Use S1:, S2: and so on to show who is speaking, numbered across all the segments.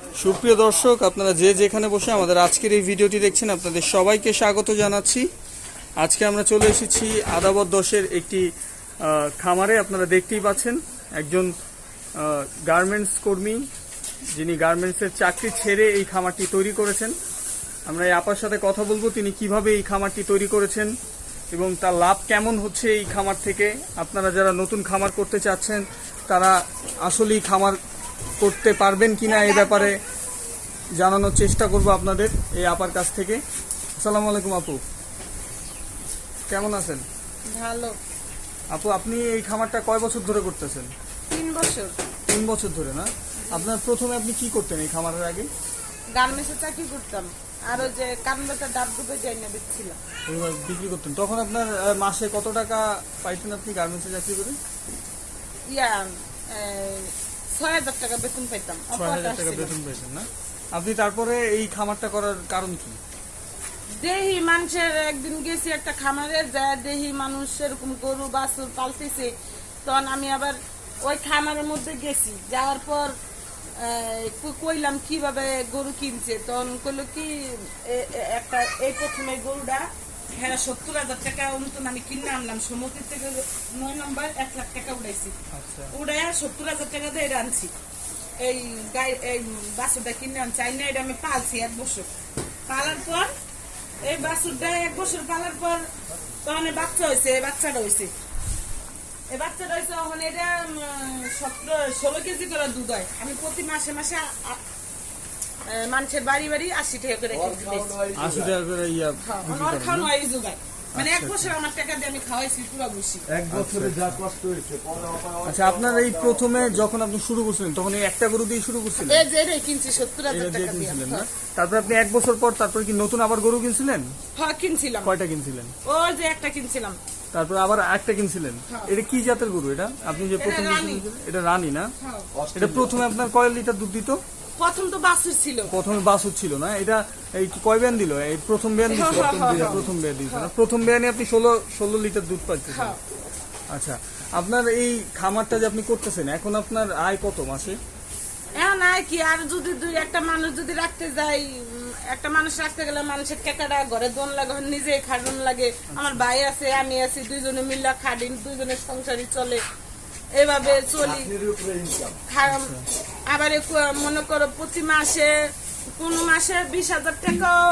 S1: সুপ্রিয় দর্শক, আপনারা যে যেখানে বসে আমাদের আজকের এই ভিডিওটি দেখছেন, আপনাদের সবাইকে স্বাগত জানাচ্ছি। আজকে আমরা চলে এসেছি আদাবর দশের একটি খামারে, আপনারা দেখতেই পাচ্ছেন, একজন গার্মেন্টস কর্মী, যিনি গার্মেন্টসের চাকরি ছেড়ে এই খামারটি তৈরি করেছেন। আমরা এই আপার সাথে কথা বলব, তিনি কীভাবে এই খামারটি তৈরি করেছেন এবং তার লাভ কেমন হচ্ছে এই খামার থেকে। আপনারা যারা নতুন খামার করতে চাচ্ছেন, তারা আসলেই খামার করতে পারবেন কিনা এ ব্যাপারে জানানোর চেষ্টা করব আপনাদের এই আপার কাছ থেকে। আসসালামু আলাইকুম আপু। কেমন আছেন?
S2: ভালো।
S1: আপু আপনি এই খামারটা কয় বছর ধরে করতেছেন?
S2: তিন বছর।
S1: তিন বছর ধরে না? আপনার প্রথমে আপনি কি করতেন এই খামারের আগে?
S2: গার্মেন্টসে চাকরি করতাম। আর ওই যে কান্দাটা ডাব ডুবে যাই না বেচছিলাম।
S1: বিক্রি করতেন। তখন আপনার মাসে কত টাকা পাইতেন আপনি গার্মেন্টসে চাকরি করে?
S2: ইয়া ছয় হাজার টাকা বেতন পাইতাম।
S1: ছয় হাজার টাকা বেতন পেয়েছেন না? আপনি তারপরে এই খামারটা করার কারণ কি?
S2: দেহি মানুষের একদিন গেছি একটা খামারে যায় দেহি মানুষ এরকম গরু বাছুর পালতেছে। তখন আমি আবার ওই খামারের মধ্যে গেছি। যাওয়ার পর কইলাম কীভাবে গরু কিনছে। তখন কইলো কি একটা এই প্রথমে গরুটা হ্যাঁ সত্তর হাজার টাকা মতন আমি কিনে আনলাম। সমতির থেকে নয় নম্বর এক লাখ টাকা উড়াইছি।
S1: আচ্ছা।
S2: উড়াইয়া সত্তর হাজার টাকা দিয়ে আনছি। এই গাই এই বাছুরটা কিনে আনছি। আইনা এটা আমি পালছি এক বছর। পালার পর এই বাছুরটা এক বছর পালার পর তখন বাচ্চা হয়েছে বাচ্চাটা হয়েছে। এই বাচ্চাটা হয়েছে তখন এটা সতেরো ষোলো কেজি করে দুধ হয়। আমি প্রতি মাসে মাসে মানুষের বাড়ি বাড়ি আশি টাকা করে
S1: আশি টাকা করে ইয়া
S2: আমার খাওয়ানো? হয় যোগায় মানে এক বছর আমার টাকা দিয়ে আমি খাওয়াইছি পুরো বসি
S3: এক বছরে যা কষ্ট হয়েছে আবার
S1: আচ্ছা আপনার এই প্রথমে যখন আপনি শুরু করছিলেন তখন এই একটা গরু দিয়ে শুরু করছিলেন?
S2: এই যে কিনছি টাকা দিয়ে।
S1: না?
S2: হ্যাঁ।
S1: তারপর আপনি এক বছর পর তারপর কি নতুন আবার গরু কিনছিলেন?
S2: হ্যাঁ কিনছিলাম।
S1: কয়টা কিনছিলেন?
S2: ওই যে একটা কিনছিলাম।
S1: তারপর আবার একটা কিনছিলেন?
S2: হ্যাঁ।
S1: এটা কি জাতের গরু এটা? আপনি যে প্রথম এটা রানী না?
S2: হ্যাঁ।
S1: এটা প্রথমে আপনার কয় লিটার দুধ দিত?
S2: প্রথম তো বাছুর ছিল।
S1: প্রথমে বাছুর ছিল না এটা এই কয় ব্যান দিল? এই প্রথম ব্যান দিছিল
S2: হ্যাঁ, হ্যাঁ, হ্যাঁ, হ্যাঁ।
S1: প্রথম ব্যান দিয়েছিল প্রথম ব্যানে আপনি ষোলো ষোলো লিটার দুধ পাচ্ছেন
S2: হ্যাঁ।
S1: আচ্ছা আপনার এই খামারটা যে আপনি করতেছেন এখন আপনার আয় কত মাসে?
S2: এখন আর কি আর যদি দুই একটা মানুষ যদি রাখতে যাই একটা মানুষ রাখতে গেলে মানুষের টাকাটা ঘরে দোন লাগে নিজে খাটন লাগে। আমার ভাই আছে আমি আছি দুইজনে মিল্লা খাটিন দুইজনের সংসারই চলে। এভাবে চলি। আবার মনে করো প্রতি মাসে কোন মাসে বিশ হাজার টাকাও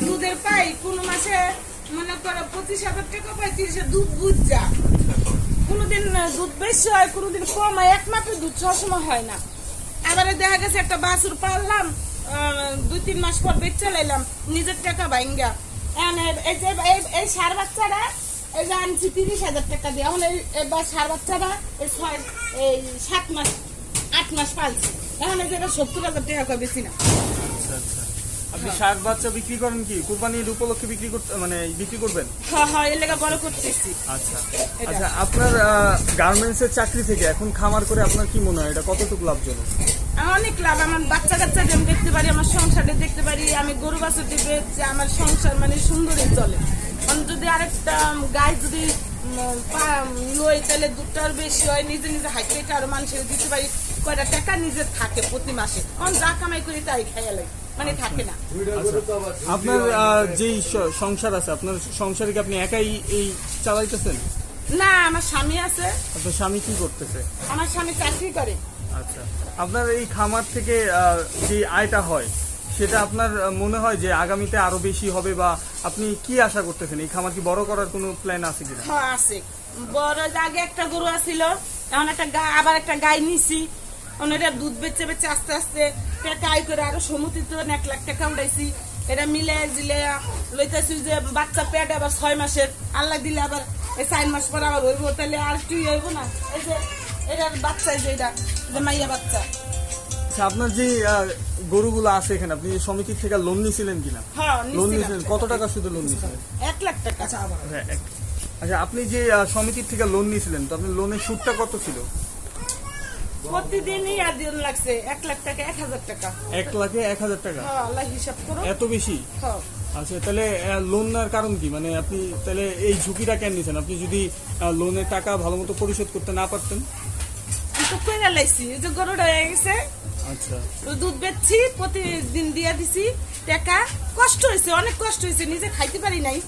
S2: দুধের পাই কোন মাসে মনে করো পঁচিশ হাজার টাকা পাই তিরিশে দুধ বুঝ যা। কোনোদিন দুধ বেশি হয় কোনোদিন কম হয় একমাত্র দুধ সবসময় হয় না। এবারে দেখা গেছে একটা বাছুর পাললাম আহ, দুই তিন মাস পর বেচ চালাইলাম নিজের টাকা এ- এই যে এই- সার বাচ্চারা এই যে আনছি তিরিশ হাজার টাকা দিয়ে এখন এই- সার বাচ্চাটা এই ছয় এই সাত মাস আট মাস পালছি এখন এই জায়গায় সত্তর হাজার টাকা করে বেশি না।
S1: আচ্ছা আচ্ছা। আপনি ষাট বাচ্চা বিক্রি করেন কি? কুরবানির উপলক্ষে বিক্রি করতে মানে বিক্রি করবেন?
S2: হ্যাঁ হ্যাঁ এর লেগে বড় করতেছি।
S1: আচ্ছা। আচ্ছা আপনার গার্মেন্টস এর চাকরি থেকে এখন খামার করে আপনার কি মনে হয়? এটা কতটুকু লাভজনক?
S2: অনেক লাভ। আমার বাচ্চা কাচ্চা আমি দেখতে পারি আমার সংসারে দেখতে পারি আমি গরু বাছুর দিবে যে আমার সংসার মানে সুন্দরই চলে। যদি আরেকটা গায়ে যদি পা- লই তাহলে দুধটা বেশি হয় নিজে নিজে হাইতে আরও মানুষের দিতে পারি। কয়টা টাকা নিজে থাকে প্রতি মাসে? কারণ যা কামাই করি তাই খাইয়া লাগে মানে থাকে না।
S3: আবার
S1: আপনার যেই সংসার আছে আপনার সংসারে কি আপনি একাই এই চালাইতেছেন?
S2: না আমার স্বামী আছে।
S1: আপনার স্বামী কি করতেছে?
S2: আমার স্বামী চাকরি করে।
S1: আচ্ছা। আপনার এই খামার থেকে যে আয়টা হয় সেটা আপনার মনে হয় যে আগামীতে আরও বেশি হবে বা আপনি কি আশা করতেছেন? এই খামার কি বড় করার কোনো প্ল্যান আছে কিনা?
S2: হ্যাঁ আছে। বড় আগে একটা গরু আছিল এখন একটা আবার একটা গাই নিছি। এটা দুধ বেচে বেচে আস্তে আস্তে টাকা আয় করে আরও সমুদ্রিত এক লাখ টাকা উঠাইছি। এটা মিলে জিলে লইতেছি যে বাচ্চা পেট আবার ছয় মাসের আল্লাহ দিলে আবার এই চার মাস পর আবার হইব তাহলে আর একটু ইয়ে হইব না? এই যে এটার বাচ্চা যে এটা যে মাইয়া বাচ্চা।
S1: আচ্ছা আপনার যে গরুগুলো আছে এখানে আপনি যে সমিতির থেকে লোন নিয়েছিলেন কিনা?
S2: হ্যাঁ
S1: লোন। নিয়েছিলেন কত টাকা শুধু লোন নিয়েছিলেন
S2: এক লাখ টাকা।
S1: হ্যাঁ, আচ্ছা আপনি যে সমিতির থেকে লোন নিয়েছিলেন তো আপনার লোনের সুদটা কত ছিল?
S2: প্রতিদিনই আর দিন লাগছে এক লাখ টাকা এক হাজার টাকা।
S1: এক লাখে এক হাজার টাকা?
S2: হ্যাঁ আল্লাহ হিসাব করো
S1: এত বেশি?
S2: হ্যাঁ।
S1: আচ্ছা তাহলে লোন নেওয়ার কারণ কি? মানে আপনি তাহলে এই ঝুঁকিটা কেন নিছেন? আপনি যদি লোনের টাকা ভালো মতো পরিশোধ করতে না পারতেন?
S2: তো কইরা লাইছি যে গরুটা হয়ে গেছে।
S1: আচ্ছা।
S2: দুধ বেচছি প্রতিদিন দিয়া দিছি টাকা। কষ্ট হয়েছে অনেক কষ্ট হয়েছে নিজে খাইতে পারি নাই।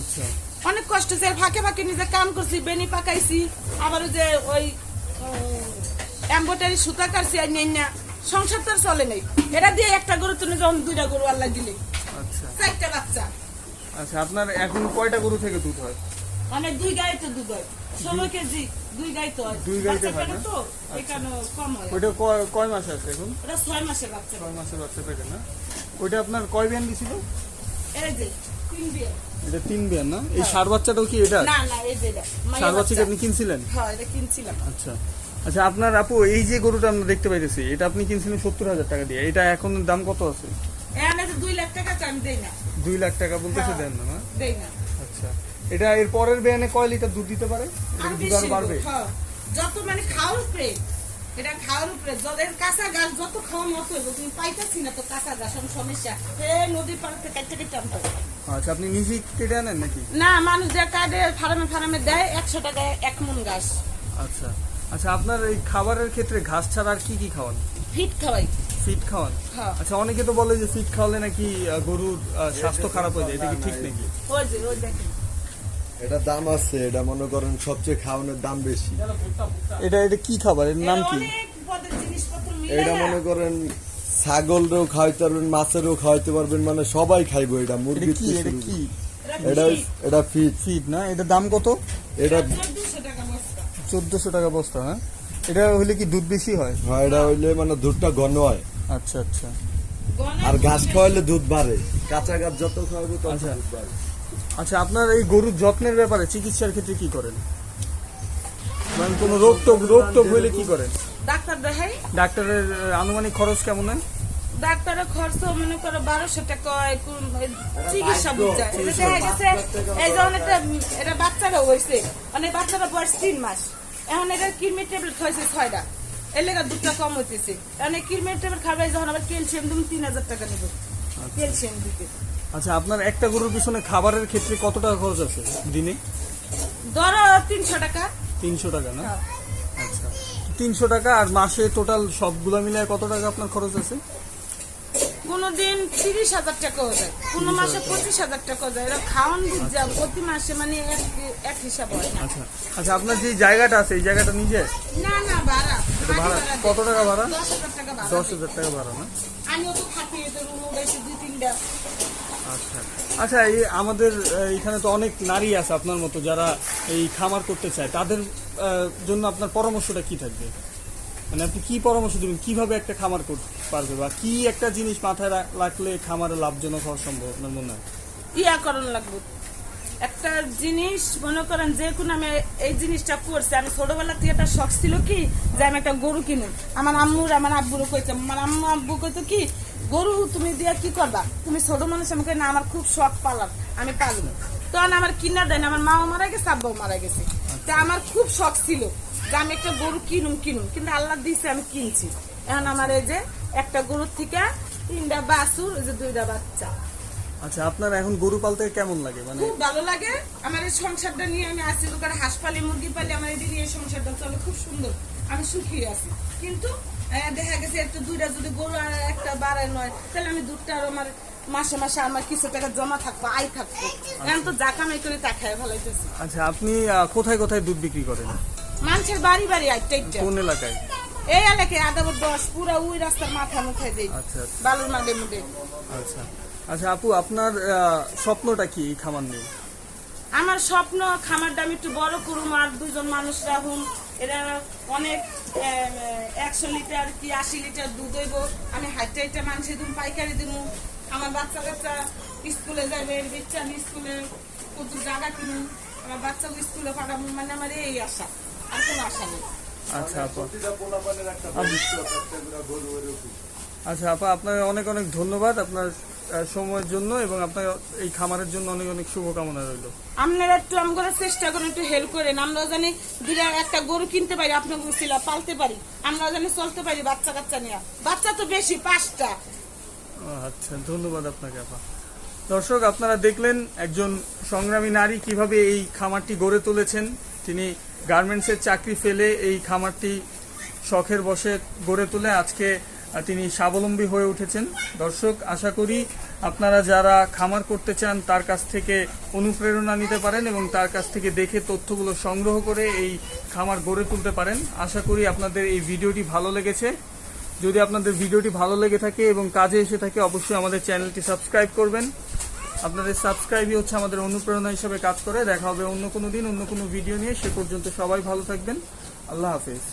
S1: আচ্ছা।
S2: অনেক কষ্ট হয়েছে ফাঁকে ফাঁকে নিজে কাম করছি বেনি পাকাইছি। আবার ওই যে ওই এম্বোটারি সুতা কাটছি আর নেই না সংসার তো চলে নাই। এটা দিয়ে একটা গরু তুমি যখন দুইটা গরু আল্লাহ দিলে।
S1: আচ্ছা।
S2: চারটা বাচ্চা।
S1: আচ্ছা আপনার এখন কয়টা গরু থেকে দুধ হয়?
S2: মানে দুই গায়ে তো দুধ হয়। ষোলো কেজি দুই গায়ে তো হয়।
S1: দুই হয় না?
S2: তো? এখানে কম হয়।
S1: ওইটা কয়- মাস আছে এখন?
S2: ওটা ছয় মাসের বাচ্চা।
S1: ছয় মাসের বাচ্চা পেটে না? ওইটা আপনার কয় বিয়ান দিছিল?
S2: এই যে তিন বিয়ে
S1: এটা তিন বিয়ান না? এই সার বাচ্চাটাও কি এটা?
S2: না না এই যে
S1: সার বাচ্চা কি আপনি কিনছিলেন?
S2: হ্যাঁ এটা কিনছিলাম।
S1: আচ্ছা। আচ্ছা আপনার আপু এই যে গরুটা আমরা দেখতে পাইতেছি এটা আপনি কিনছিলেন সত্তর হাজার টাকা দিয়ে এটা এখন দাম কত আছে?
S2: দুই লাখ টাকা আমি দেই না।
S1: দুই লাখ টাকা বলতেছে
S2: হ্যাঁ।
S1: দেন না না?
S2: দেই না।
S1: আচ্ছা এটা এর পরের বিয়ানে কয় লিটার দুধ দিতে পারে? দুধ
S2: আরও
S1: বাড়বে?
S2: হ্যাঁ। যত মানে খাওয়ার উপরে এটা খাওয়ার উপরে কাঁচা গাছ যত খাওয়া মতো হইব তুমি পাইতাছি না তো কাঁচা গাছ আমি সমস্যা। নদীর কেটে আনতে
S1: আচ্ছা আপনি নিজেই কেটে আনেন নাকি?
S2: না মানুষ যে ফার্মে ফার্মে দেয় একশো টাকায় এক মন গাছ।
S1: আচ্ছা। আচ্ছা আপনার এই খাবারের ক্ষেত্রে ঘাস ছাড়া আর কি কি খাওয়ান?
S2: ফিট খাওয়াই।
S1: ফিট খাওয়ান?
S2: হ্যাঁ।
S1: আচ্ছা অনেকে তো বলে যে ফিট খাওয়ালে নাকি গরুর স্বাস্থ্য খারাপ হয়ে যায় এটা কি ঠিক নাকি?
S2: ওই যে ওই দেখেন।
S3: এটা দাম আছে এটা মনে করেন সবচেয়ে খাওয়ানোর দাম বেশি।
S1: এটা এটা কি খাবার? এর নাম কি?
S3: এটা মনে করেন ছাগলরেও খাওয়াইতে পারবেন মাছেরও খাওয়াইতে পারবেন মানে সবাই খাইবো এটা
S1: এটা
S3: মুরগি
S1: কি? এটা কি?
S3: এটা এটা ফিট।
S1: ফিট না? এটা দাম কত?
S3: এটা
S2: চোদ্দশো টাকা বস্তা
S1: হ্যাঁ? এটা হলে কি দুধ বেশি হয়?
S3: হয় এটা হইলে মানে দুধটা ঘন হয়।
S1: আচ্ছা আচ্ছা।
S3: আর ঘাস খাওয়াইলে দুধ বাড়ে। কাঁচা ঘাস যত খাওয়াবো তত
S1: আচ্ছা।
S3: দুধ বাড়ে।
S1: আচ্ছা আপনার এই গরুর যত্নের ব্যাপারে চিকিৎসার ক্ষেত্রে কি করেন? মানে কোনো রোগ টোগ রোগ টোগ হইলে কি করেন?
S2: ডাক্তার দেখাই।
S1: ডাক্তারের আনুমানিক খরচ কেমন হয়?
S2: ডাক্তারের খরচ মনে করো বারোশো টাকা চিকিৎসা বুঝা এটা দেখা গেছে এই এটা বাচ্চারা হয়েছে মানে বাচ্চারা বয়স তিন মাস। এখন এটা কিডনি ট্যাবলেট খাইছে ছয়টা। এর লেগে দুধটা কম হইতেছে। কারণ কিডনি ট্যাবলেট খাবে যখন আবার ক্যালসিয়াম তুমি তিন হাজার টাকা নেব ক্যালসিয়াম দিতে।
S1: আচ্ছা আপনার একটা গরুর পিছনে খাবারের ক্ষেত্রে কত টাকা খরচ আছে দিনে?
S2: ধরো তিনশো টাকা।
S1: তিনশো টাকা না?
S2: হ্যাঁ।
S1: আচ্ছা। তিনশো টাকা আর মাসে টোটাল সবগুলো মিলে কত টাকা আপনার খরচ আছে?
S2: কোনোদিন তিরিশ হাজার টাকা হয়ে যায় কোনো মাসে পঁচিশ হাজার টাকা হয়ে যায়। এরা খাওয়ান বুঝা প্রতি মাসে মানে এক এক হিসাব হয়।
S1: আচ্ছা আচ্ছা আপনার যে জায়গাটা আছে এই জায়গাটা নিজে?
S2: না না ভাড়া।
S1: ভাড়া? কত টাকা ভাড়া?
S2: দশ হাজার টাকা ভাড়া
S1: না?
S2: তো থাকি দুই তিনটা।
S1: আচ্ছা আচ্ছা এই আমাদের এখানে তো অনেক নারী আছে আপনার মতো যারা এই খামার করতে চায়। তাদের জন্য আপনার পরামর্শটা কি থাকবে? মানে আপনি কি পরামর্শ দেবেন? কীভাবে একটা খামার করতে পারবে বা কি একটা জিনিস মাথায় রাখলে খামারে লাভজনক হওয়া সম্ভব আপনার মনে হয়?
S2: ইয়া করণ লাগবে। একটা জিনিস মনে করেন যে কোনো আমি এই জিনিসটা করছি আমি ছোটবেলা থেকে একটা শখ ছিল কি যে আমি একটা গরু কিনুন আমার আম্মুর আমার আব্বুরও কইতাম আমার আম্মু আব্বু কইতো কি গরু তুমি দিয়া কি করবা? তুমি ছোট মানুষ আমাকে না আমার খুব শখ পালাম আমি পালবো। তখন আমার কিনা দেয় না আমার মাও মারা গেছে আব্বাও মারা গেছে। তা আমার খুব শখ ছিল। যে আমি একটা গরু কিনুম কিনুম। কিন্তু আল্লাহ দিয়েছে আমি কিনছি। এখন আমার এই যে একটা গরুর থেকে তিনটা বাছুর এই যে দুইটা বাচ্চা।
S1: আচ্ছা আপনার এখন গরু পালতে কেমন লাগে? মানে
S2: খুব ভালো লাগে। আমার এই সংসারটা নিয়ে আমি আসি দোকান হাঁস পালি মুরগি পালি আমার এই নিয়ে সংসারটা চলে খুব সুন্দর। আমি সুখী আছি। কিন্তু দেখা গেছে একটু দুইটা যদি গরু আর একটা বাড়ায় নয় তাহলে আমি দুধটা আর আমার মাসে মাসে আমার কিছু টাকা জমা থাকব আয় থাকব। এখন তো যা কামাই করে তা খাই ভালো
S1: আচ্ছা আপনি কোথায় কোথায় দুধ বিক্রি করেন?
S2: মানুষের বাড়ি বাড়ি আইটা ইটা
S1: কোন এলাকায়?
S2: এই এলাকায় আদাবর দশ পুরা ওই রাস্তার মাথা মুখাই দেই
S1: আচ্ছা আচ্ছা।
S2: বালুর মাঠে মুঠে
S1: আচ্ছা। আচ্ছা আপু আপনার স্বপ্নটা কি এই খামার নিয়ে?
S2: আমার স্বপ্ন খামারটা আমি একটু বড় করুম আর দুজন মানুষ রাখুম। এরা অনেক একশো লিটার কি আশি লিটার দুধ হইব। আমি হাইটে হাইটে মানুষের দিন পাইকারি দিব আমার বাচ্চা কাচ্চা স্কুলে যাবে বাচ্চা আমি স্কুলে কত জায়গা কিনুম। আমার বাচ্চাকে স্কুলে পাঠাবো মানে আমার এই আশা।
S1: আচ্ছা আপু।
S3: এরকম
S1: আচ্ছা। আপা আপনার অনেক অনেক ধন্যবাদ আপনার সময়ের জন্য এবং আপনার এই খামারের জন্য অনেক অনেক শুভকামনা রইল।
S2: আপনারা একটু আমরা চেষ্টা করেন একটু হেল্প করেন। আমরা জানি দুটা একটা গরু কিনতে পারি আপনার ছিলা পালতে পারি। আমরা জানি চলতে পারি বাচ্চা কাচ্চা নিয়ে। বাচ্চা তো বেশি পাঁচটা।
S1: আচ্ছা ধন্যবাদ আপনাকে আপা। দর্শক আপনারা দেখলেন একজন সংগ্রামী নারী কীভাবে এই খামারটি গড়ে তুলেছেন। তিনি গার্মেন্টসের চাকরি ফেলে এই খামারটি শখের বসে গড়ে তুলে আজকে তিনি স্বাবলম্বী হয়ে উঠেছেন। দর্শক, আশা করি আপনারা যারা খামার করতে চান তার কাছ থেকে অনুপ্রেরণা নিতে পারেন এবং তার কাছ থেকে দেখে তথ্যগুলো সংগ্রহ করে এই খামার গড়ে তুলতে পারেন। আশা করি আপনাদের এই ভিডিওটি ভালো লেগেছে। যদি আপনাদের ভিডিওটি ভালো লেগে থাকে এবং কাজে এসে থাকে, অবশ্যই আমাদের চ্যানেলটি সাবস্ক্রাইব করবেন। আপনাদের সাবস্ক্রাইবই হচ্ছে আমাদের অনুপ্রেরণা হিসেবে কাজ করে। দেখা হবে অন্য কোনো দিন, অন্য কোনো ভিডিও নিয়ে। সে পর্যন্ত সবাই ভালো থাকবেন। আল্লাহ হাফেজ।